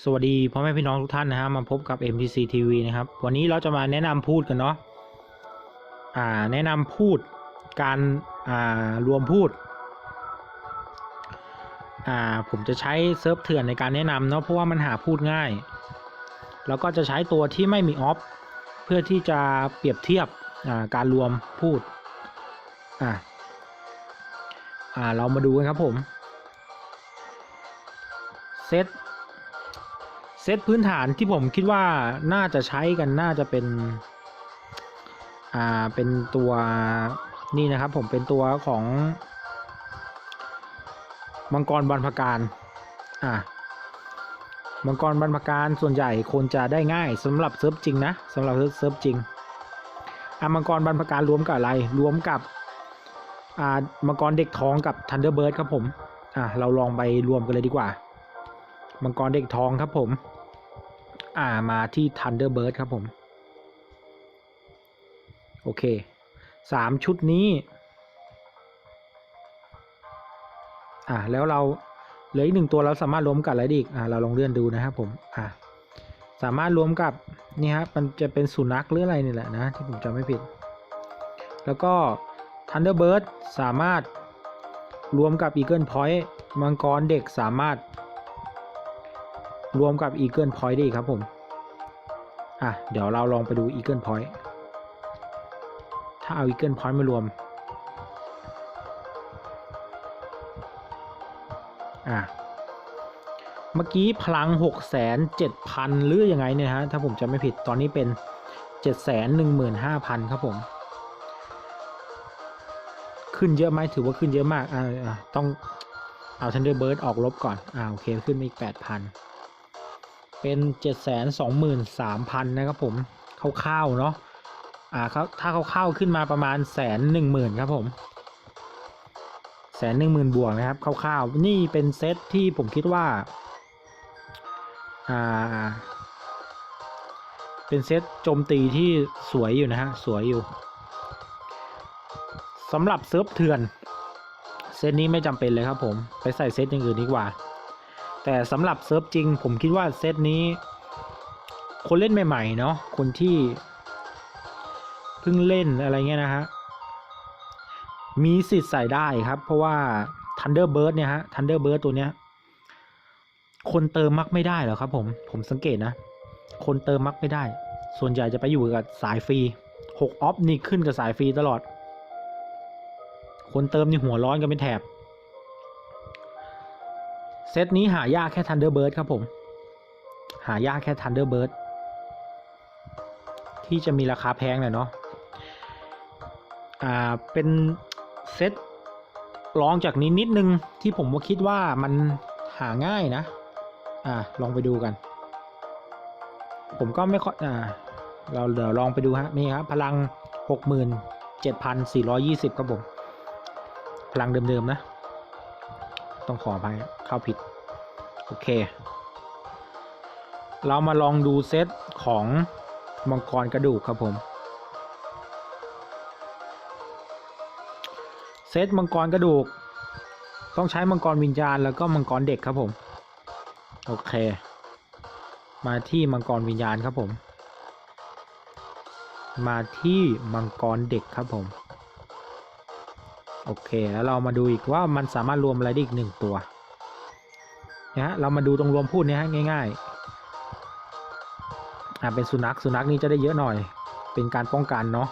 สวัสดีพ่อแม่พี่น้องทุกท่านนะฮะมาพบกับ MTC TV นะครับ วันนี้เราจะมาแนะนำพูดกันเนาะอ่าแนะนำพูดการอ่ารวมพูดอ่าผมจะใช้เซิร์ฟเถื่อนในการแนะนำเนาะเพราะว่ามันหาพูดง่าย แล้วก็จะใช้ตัวที่ไม่มีออฟเพื่อที่จะเปรียบเทียบอ่าการรวมพูดอ่าอ่าเรามาดูกันครับผมเซต เซตพื้นฐานที่ผมคิดว่าน่าจะใช้กันน่าจะเป็น อ่า เป็นตัวนี่นะครับ ผมเป็นตัวของมังกรบรรพการ อ่ามังกรบรรพการส่วนใหญ่คนจะได้ง่ายสำหรับเซิร์ฟจริงนะสำหรับเซิร์ฟจริงอ่ามังกรบรรพการรวมกับอะไรรวมกับอ่ามังกรเด็กท้องกับทันเดอร์เบิร์ดครับผมอ่าเราลองไปรวมกันเลยดีกว่า มังกรเด็กทองครับผม อ่ามาที่ Thunderbird ครับผม โอเคสามชุดนี้ อ่าแล้วเราเหลืออีกหนึ่งตัวเราสามารถรวมกับอะไรได้อีกอ่าเราลองเลื่อนดูนะครับผม อ่าสามารถรวมกับนี่ครับมันจะเป็นสุนัขหรืออะไรนี่แหละนะที่ผมจำไม่ผิด แล้วก็ Thunderbird สามารถรวมกับ Eagle Point มังกรเด็กสามารถ รวมกับ Eagle Point ได้อีกครับผม อะ เดี๋ยวเราลองไปดู Eagle Point ถ้าเอา Eagle Point มารวม อะ เมื่อกี้พลัง 6 7 0 0 0 หรือยังไงเนี่ยฮะ ถ้าผมจำไม่ผิดตอนนี้เป็น 7 1 5 0 0 0 ครับผม ขึ้นเยอะไหมถือว่าขึ้นเยอะมาก อ่าต้องเอา Thunderbird ออกลบก่อน อ่าโอเค ขึ้นมาอีก 8,000 เป็น 723,000 นะครับผมคร่าวๆเนาะอ่าครับถ้าคร่าวๆขึ้นมาประมาณแสนหนึ่งหมื่นครับผมแสนหนึ่งหมื่นบวกนะครับคร่าวๆนี่เป็นเซตที่ผมคิดว่าอ่าเป็นเซตโจมตีที่สวยอยู่นะฮะสวยอยู่สำหรับเซิร์ฟเถื่อนเซตนี้ไม่จำเป็นเลยครับผม ไปใส่เซตอย่างอื่นดีกว่า แต่สำหรับเซิร์ฟจริง ผมคิดว่าเซตนี้ คนเล่นใหม่ๆเนาะคนที่เพิ่งเล่นอะไรเงี้ยนะฮะ มีสิทธิ์ใส่ได้ครับ เพราะว่า Thunderbird เนี่ยฮะ Thunderbird ตัวเนี้ย คนเติมมักไม่ได้หรอครับผม ผมสังเกตนะ คนเติมมักไม่ได้ ส่วนใหญ่จะไปอยู่กับสายฟรีหกออฟนี่ขึ้นกับสายฟรีตลอด คนเติมนี่หัวร้อนกันเป็นแถบ เซตนี้หายากแค่ Thunderbird ครับผม หายากแค่ Thunderbird ที่จะมีราคาแพงหน่อยเนาะอ่าเป็นเซตรองจากนี้นิดนึงที่ผมว่าคิดว่ามันหาง่ายนะ อ่าลองไปดูกัน ผมก็ไม่ค่อยอ่าเราเดี๋ยวลองไปดูฮะนี่ครับพลังหกหมื่นเจ็ดพันสี่ร้อยี่สิบครับผมพลังเดิมๆนะ ต้องขออภัยเข้าผิด โอเค เรามาลองดูเซตของมังกรกระดูกครับผม เซตมังกรกระดูก ต้องใช้มังกรวิญญาณแล้วก็มังกรเด็กครับผม โอเค มาที่มังกรวิญญาณครับผม มาที่มังกรเด็กครับผม เค แล้วเรามาดูอีกว่ามันสามารถรวมอะไรได้อีกหนึ่งตัวนะฮะเรามาดูตรงรวมพูดเนี่ยฮะง่ายๆอ่าเป็นสุนัขสุนัขนี่จะได้เยอะหน่อย เป็นการป้องกันเนาะ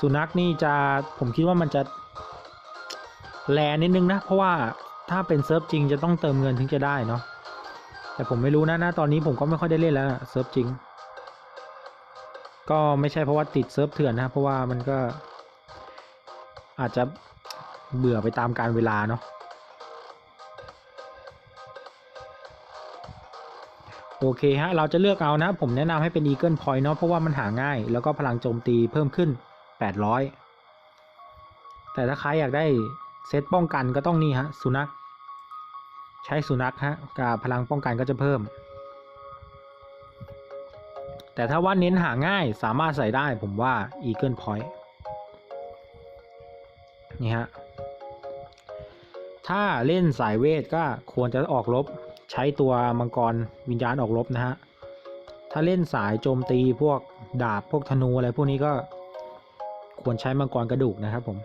สุนัขนี่จะผมคิดว่ามันจะแลนิดนึงนะเพราะว่าถ้าเป็นเซิร์ฟจริงจะต้องเติมเงินถึงจะได้เนาะแต่ผมไม่รู้นะนะตอนนี้ผมก็ไม่ค่อยได้เล่นแล้วเซิร์ฟจริง ก็ไม่ใช่เพราะว่าติดเซิร์ฟเถื่อนนะเพราะว่ามันก็ อาจจะเบื่อไปตามการเวลาเนาะโอเคฮะ เราจะเลือกเอานะ ผมแนะนำให้เป็น Eagle Point เนาะเพราะว่ามันหาง่าย แล้วก็พลังโจมตีเพิ่มขึ้น 800 แต่ถ้าใครอยากได้เซตป้องกันก็ต้องนี่ฮะ สุนัข ใช้สุนัขฮะกับพลังป้องกันก็จะเพิ่ม แต่ถ้าว่าเน้นหาง่ายสามารถใส่ได้ผมว่า Eagle Point นี่ฮะ ถ้าเล่นสายเวทก็ควรจะออกรบใช้ตัวมังกรวิญญาณออกรบนะฮะ ถ้าเล่นสายโจมตีพวกดาบพวกธนูอะไรพวกนี้ก็ควรใช้มังกรกระดูกนะครับผม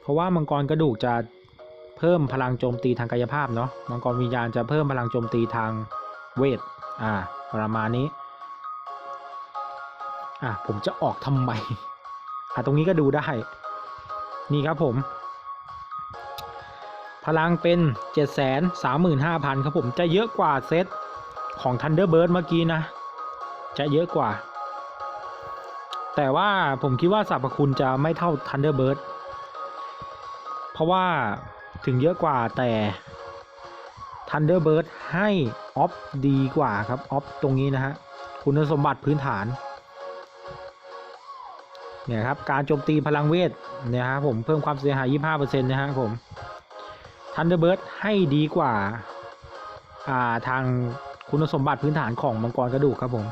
เพราะว่ามังกรกระดูกจะเพิ่มพลังโจมตีทางกายภาพเนาะ มังกรวิญญาณจะเพิ่มพลังโจมตีทาง เวทอ่าประมาณนี้อะผมจะออกทำไมอะตรงนี้ก็ดูได้ นี่ครับผม พลังเป็น 7 3 5 0 0 0 ครับผมจะเยอะกว่าเซตของ Thunderbird เมื่อกี้นะ จะเยอะกว่า แต่ว่าผมคิดว่าสรรพคุณจะไม่เท่า Thunderbird เพราะว่าถึงเยอะกว่าแต่ Thunderbird ให้ ออฟดีกว่าครับออฟตรงนี้นะฮะคุณสมบัติพื้นฐานเนี่ยครับการโจมตีพลังเวทเนี่ยครับผมเพิ่มความเสียหาย 25%นะฮะผม Thunderbird ให้ดีกว่าอ่าทางคุณสมบัติพื้นฐานของมังกรกระดูกครับผม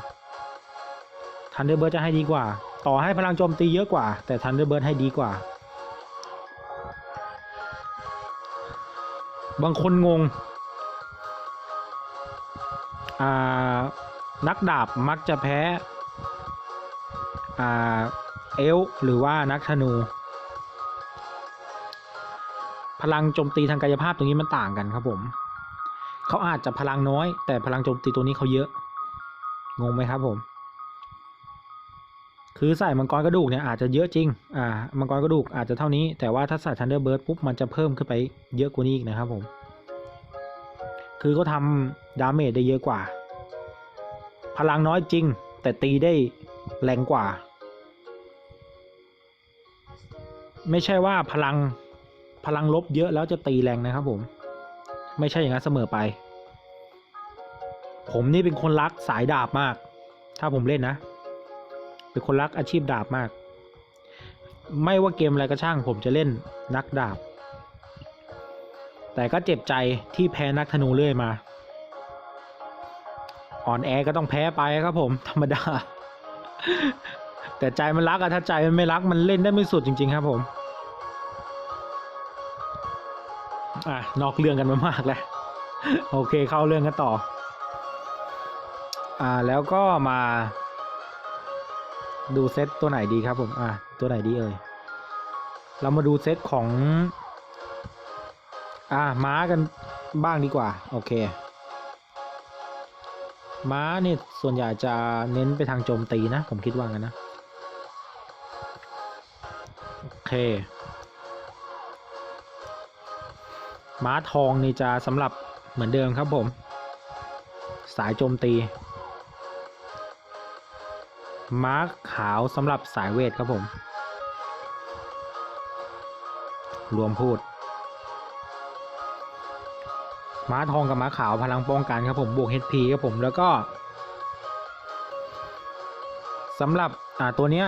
Thunderbird จะให้ดีกว่า ต่อให้พลังโจมตีเยอะกว่า แต่ Thunderbird ให้ดีกว่า บางคนงง นักดาบมักจะแพ้เอลหรือว่านักธนู พลังโจมตีทางกายภาพตรงนี้มันต่างกันครับผมเขาอาจจะพลังน้อย แต่พลังโจมตีตัวนี้เขาเยอะ งงไหมครับผม คือใส่มังกรกระดูกเนี่ยอาจจะเยอะจริง อ่า มังกรกระดูกอาจจะเท่านี้ แต่ว่าถ้าใส่ทันเดอร์เบิร์ดปุ๊บมันจะเพิ่มขึ้นไปเยอะกว่านี้อีกนะครับผม คือเขาทำดาเมจได้เยอะกว่า พลังน้อยจริง แต่ตีได้แรงกว่า ไม่ใช่ว่าพลังพลังลบเยอะแล้วจะตีแรงนะครับผม ไม่ใช่อย่างนั้นเสมอไป ผมนี่เป็นคนรักสายดาบมาก ถ้าผมเล่นนะ เป็นคนรักอาชีพดาบมาก ไม่ว่าเกมอะไรก็ช่าง ผมจะเล่นนักดาบ แต่ก็เจ็บใจที่แพ้นักธนูเรื่อยมา อ่อนแอก็ต้องแพ้ไปครับผม ธรรมดา แต่ใจมันรักอะถ้าใจมันไม่รักมันเล่นได้ไม่สุดจริง ๆ ครับผมอะนอกเรื่องกันมามากแล้วโอเคเข้าเรื่องกันต่อ อ่าแล้วก็มาดูเซตตัวไหนดีครับผม อะตัวไหนดีเอ่ย เรามาดูเซตของ อ่าม้ากันบ้างดีกว่า โอเค ม้าเนี่ยส่วนใหญ่จะเน้นไปทางโจมตีนะ ผมคิดว่างั้นนะ โอเค ม้าทองนี่จะสำหรับเหมือนเดิมครับผม สายโจมตี ม้าขาวสำหรับสายเวทครับผม รวมพูด ม้าทองกับม้าขาวพลังป้องกันครับผมบวก HP ครับผมแล้วก็สำหรับอ่าตัวเนี้ย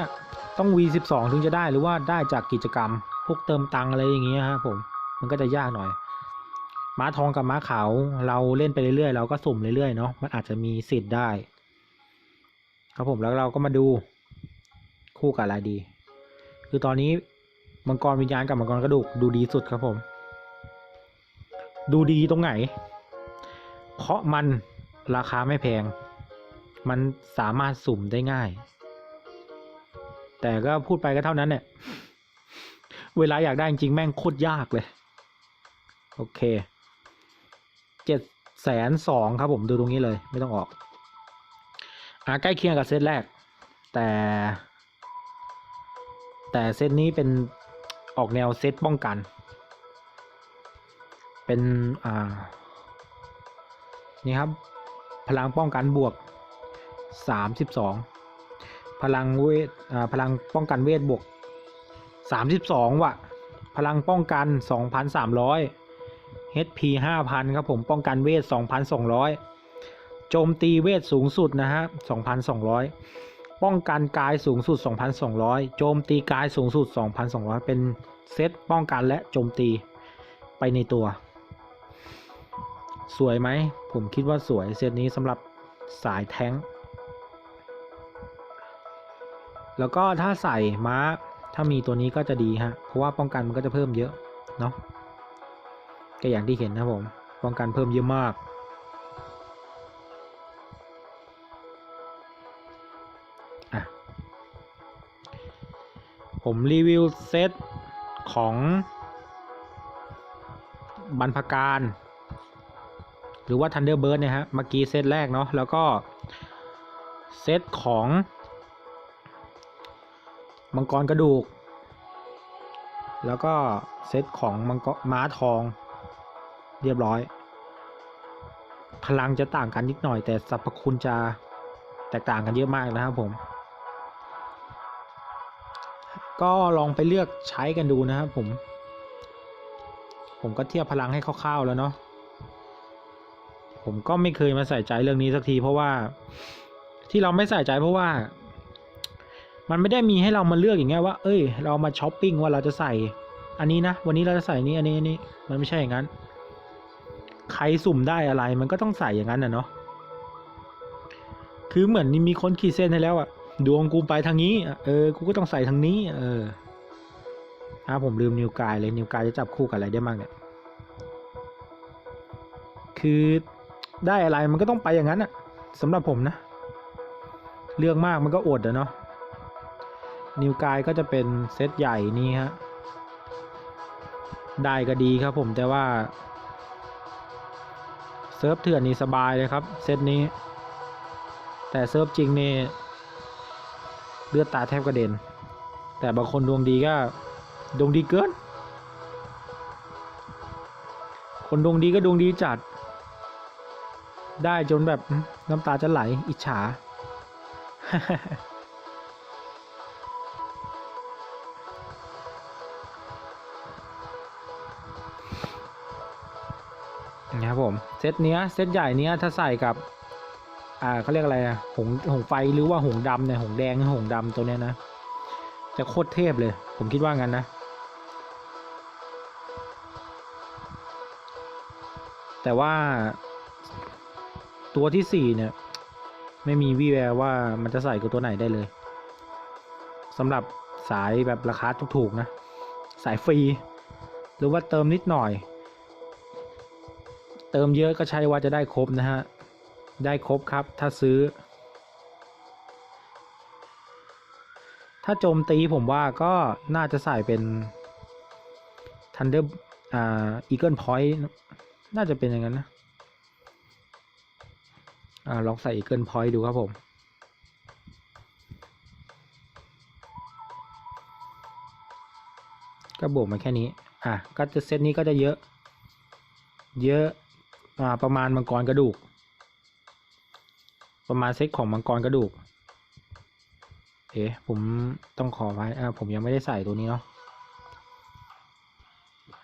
ต้อง V12 ถึงจะได้หรือว่าได้จากกิจกรรม พวกเติมตังอะไรอย่างเงี้ยครับผมมันก็จะยากหน่อย ม้าทองกับม้าขาวเราเล่นไปเรื่อยๆ เราก็สุ่มเรื่อยๆเนาะมันอาจจะมีสิทธิ์ได้ ครับผมแล้วเราก็มาดูคู่กับอะไรดี คือตอนนี้มังกรวิญญาณกับมังกรกระดูกดูดีสุดครับผม ดูดีตรงไหน เพราะมันราคาไม่แพง มันสามารถสุ่มได้ง่าย แต่ก็พูดไปก็เท่านั้นเนี่ย เวลาอยากได้จริงแม่งโคตรยากเลย โอเค เจ็ดแสนสองครับผมดูตรงนี้เลยไม่ต้องออก อ่าใกล้เคียงกับเซตแรก แต่ แต่เซตนี้เป็นออกแนวเซตป้องกัน เป็นอ่านี่ครับ พลังป้องกันบวกสามสิบสองพลังเวทพลังป้องกันเวทบวกสามสิบสองว่ะ พลังป้องกันสองพันสามร้อย HP ห้าพันครับผมป้องกันเวทสองพันสองร้อยโจมตีเวทสูงสุดนะฮะสองพันสองร้อยป้องกันกายสูงสุด 2,200 โจมตีกายสูงสุด 2,200 เป็นเซตป้องกันและโจมตีไปในตัว สวยไหม ผมคิดว่าสวยเซตนี้สำหรับสายแท้ง แล้วก็ถ้าใส่ม้าถ้ามีตัวนี้ก็จะดีฮะ เพราะว่าป้องกันมันก็จะเพิ่มเยอะ เนาะก็อย่างที่เห็นนะผม ป้องกันเพิ่มเยอะมากอะผมรีวิวเซตของบรรพการ หรือว่า Thunderbird เนี่ยฮะเมื่อกี้เซตแรกเนาะแล้วก็เซตของมังกรกระดูก แล้วก็เซตของมังกรม้าทองเรียบร้อย พลังจะต่างกันนิดหน่อย แต่สรรพคุณจะแตกต่างกันเยอะมากนะครับผม ก็ลองไปเลือกใช้กันดูนะครับผม ผมก็เทียบพลังให้คร่าวๆแล้วเนาะ ผมก็ไม่เคยมาใส่ใจเรื่องนี้สักที เพราะว่าที่เราไม่ใส่ใจเพราะว่า มันไม่ได้มีให้เรามาเลือกอย่างเงี้ยว่า เอ้ย เรามาช้อปปิ้งว่าเราจะใส่ อันนี้นะวันนี้เราจะใส่นี้อันนี้อันนี้มันไม่ใช่อย่างนั้น ใครสุ่มได้อะไร มันก็ต้องใส่อย่างนั้นนะเนาะคือเหมือนมีคนขีดเส้นให้แล้วอะดวงกูไปทางนี้เออกูก็ต้องใส่ทางนี้ เอออ่าผมลืมนิวกายเลยนิวกายจะจับคู่กับอะไรได้บ้างเนี่ยคือ ได้อะไรมันก็ต้องไปอย่างนั้นอะสำหรับผมนะ เรื่องมากมันก็อดอะเนาะนิวกายก็จะเป็นเซตใหญ่นี่ฮะได้ก็ดีครับผมแต่ว่าเซิร์ฟเถื่อนนี่สบายเลยครับเซตนี้ แต่เซิร์ฟจริงนี่เลือดตาแทบกระเด็น แต่บางคนดวงดีก็ดวงดีเกิน คนดวงดีก็ดวงดีจัด ได้จนแบบน้ำตาจะไหลอิจฉา นะครับผม เซตเนี้ยเซตใหญ่เนี้ยถ้าใส่กับ อ่าเขาเรียกอะไรอะหงหงไฟหรือว่าหงดำเนี่ยหงแดงหรือหงดำตัวเนี้ยนะ จะโคตรเทพเลย ผมคิดว่างั้นนะแต่ว่า ตัวที่สี่เนี่ย ไม่มีวี่แววว่ามันจะใส่กับตัวไหนได้เลยสำหรับสายแบบราคาถูกๆนะ สายฟรี หรือว่าเติมนิดหน่อย เติมเยอะก็ใช่ว่าจะได้ครบนะฮะ ได้ครบครับถ้าซื้อ ถ้าโจมตีผมว่าก็น่าจะใส่เป็น Thunder อ่า Eagle Point น่าจะเป็นอย่างนั้นนะ อ่าลองใส่ Eagle Point ดูครับผม ก็บวกมาแค่นี้ อะก็จะเซตนี้ก็จะเยอะ เยอะอ่าประมาณมังกรกระดูก ประมาณเซตของมังกรกระดูก เอ๊ะผมต้องขอไว้อ่าผมยังไม่ได้ใส่ตัวนี้เนาะ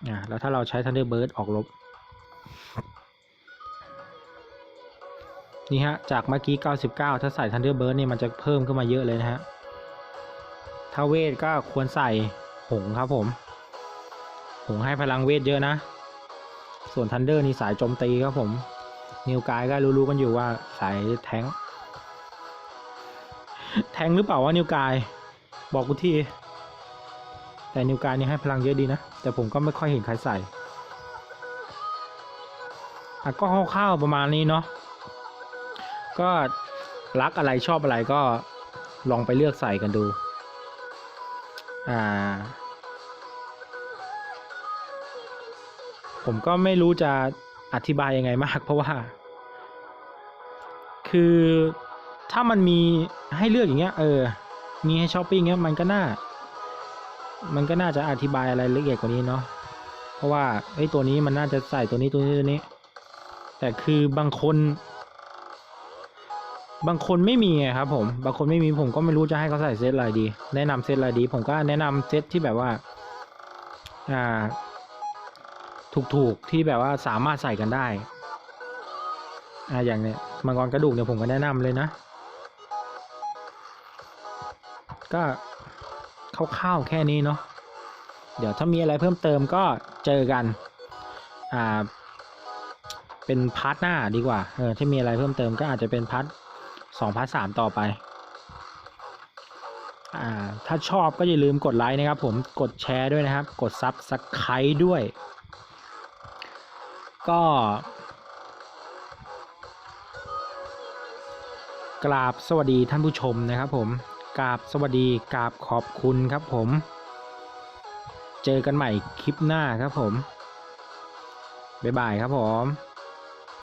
อ่าแล้วถ้าเราใช้ Thunderbird ออกลบ นี่ฮะจากเมื่อกี้ 99 ถ้าใส่ Thunderbird นี่ยมันจะเพิ่มขึ้นมาเยอะเลยนะฮะถ้าเวทก็ควรใส่หงครับผม หงให้พลังเวทเยอะนะ ส่วน Thunder นี่สายโจมตีครับผม นิวกายก็รู้ๆกันอยู่ว่าสายแทงแทงหรือเปล่าวะนิวกาย บอกกูทีแต่นิวกายนี่ให้พลังเยอะดีนะ แต่ผมก็ไม่ค่อยเห็นใครใส่ก็คร่าวๆประมาณนี้เนาะ ก็รักอะไรชอบอะไรก็ลองไปเลือกใส่กันดู อ่า ผมก็ไม่รู้จะอธิบายยังไงมาก เพราะว่า คือถ้ามันมีให้เลือกอย่างเงี้ย เออ มีให้ช้อปปิ้งเงี้ยมันก็น่า มันก็น่าจะอธิบายอะไรละเอียดกว่านี้เนาะ เพราะว่าไอ้ตัวนี้มันน่าจะใส่ตัวนี้ตัวนี้ตัวนี้ แต่คือบางคน บางคนไม่มีไงครับผม บางคนไม่มีผมก็ไม่รู้จะให้เขาใส่เซตอะไรดี แนะนำเซตอะไรดี ผมก็แนะนำเซตที่แบบว่า อ่า ถูกๆ ที่แบบว่าสามารถใส่กันได้ อ่า อย่างเนี้ยมังกรกระดูกเนี่ยผมก็แนะนำเลยนะ ก็คร่าวๆแค่นี้เนาะ เดี๋ยวถ้ามีอะไรเพิ่มเติมก็เจอกัน อ่า เป็นพาร์ทหน้าดีกว่า เออ ถ้ามีอะไรเพิ่มเติมก็อาจจะเป็นพาร์ท สองพาร์ทสามต่อไป อ่า ถ้าชอบก็อย่าลืมกดไลค์นะครับผม กดแชร์ด้วยนะครับ กดซับสไครต์ด้วย ก็ กราบสวัสดีท่านผู้ชมนะครับผม กราบสวัสดี กราบขอบคุณครับผม เจอกันใหม่คลิปหน้าครับผม บ๊ายบายครับผม